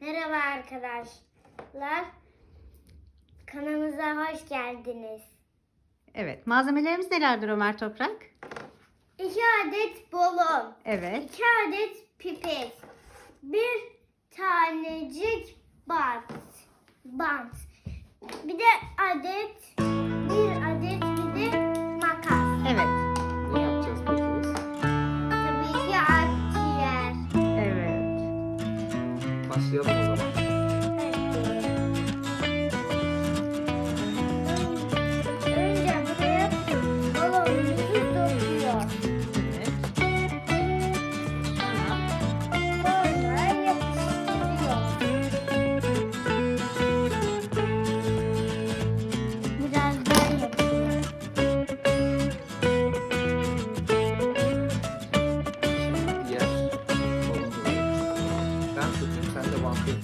Merhaba arkadaşlar. Kanalımıza hoş geldiniz. Evet. Malzemelerimiz nelerdir Ömer Toprak? İki adet balon, Evet. iki adet pipet, bir tanecik bant, bant, bir de adet,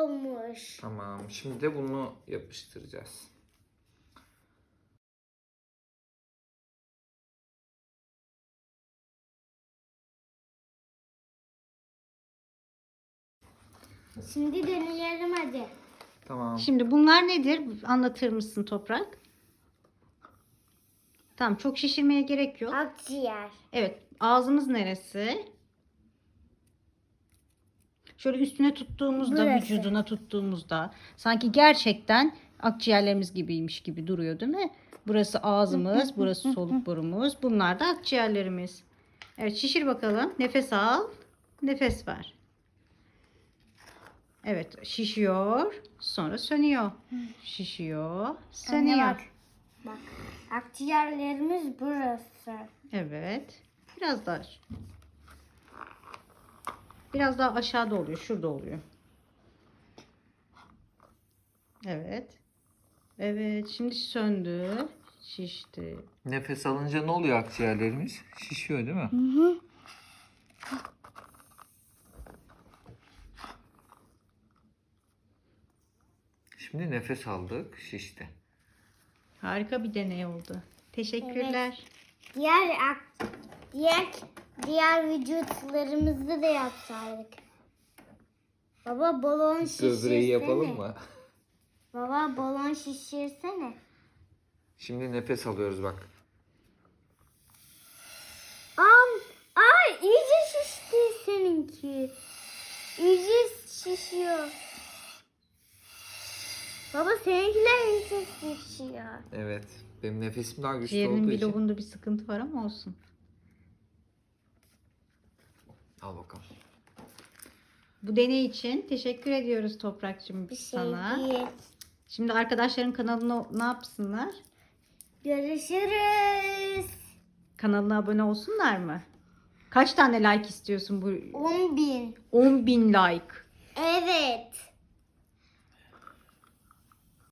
Olmuş. Tamam. Şimdi de bunu yapıştıracağız. Şimdi deneyelim hadi. Tamam. Şimdi bunlar nedir? Anlatır mısın Toprak? Tamam çok şişirmeye gerek yok. Akciğer. Evet ağzımız neresi? Şöyle üstüne tuttuğumuzda, Burası. vücuduna tuttuğumuzda sanki gerçekten akciğerlerimiz gibiymiş gibi duruyor değil mi? Burası ağzımız, burası soluk borumuz. Bunlar da akciğerlerimiz. Evet şişir bakalım. Nefes al. Nefes ver. Evet şişiyor. Sonra sönüyor. Şişiyor. Anne Sönüyor. bak. Bak. Akciğerlerimiz burası. Evet. Biraz daha. Biraz daha aşağıda oluyor. Şurada oluyor. Evet. Evet. Şimdi söndü. Şişti. Nefes alınca ne oluyor akciğerlerimiz? Şişiyor değil mi? Hı hı. Şimdi nefes aldık, şişti. Harika bir deney oldu. Teşekkürler. Diğer ak- diğer diğer vücutlarımızı da yapsaydık. Baba balon şişirsene. Böbreği yapalım mı? Baba balon şişirsene. Şimdi nefes alıyoruz bak. Am, ay iyice şişti seninki. İyice şişiyor. Baba seninkiler iyice şişiyor. Evet. Benim nefesim daha güçlü Ciğerinin olduğu bir için. lobunda bir sıkıntı var ama olsun. Al bakalım. Bu deney için teşekkür ediyoruz Toprakçım Bir şey sana. değil. Şimdi arkadaşların kanalına ne yapsınlar? Görüşürüz. Kanalına abone olsunlar mı? Kaç tane like istiyorsun bu 10 bin. 10 bin like? Evet.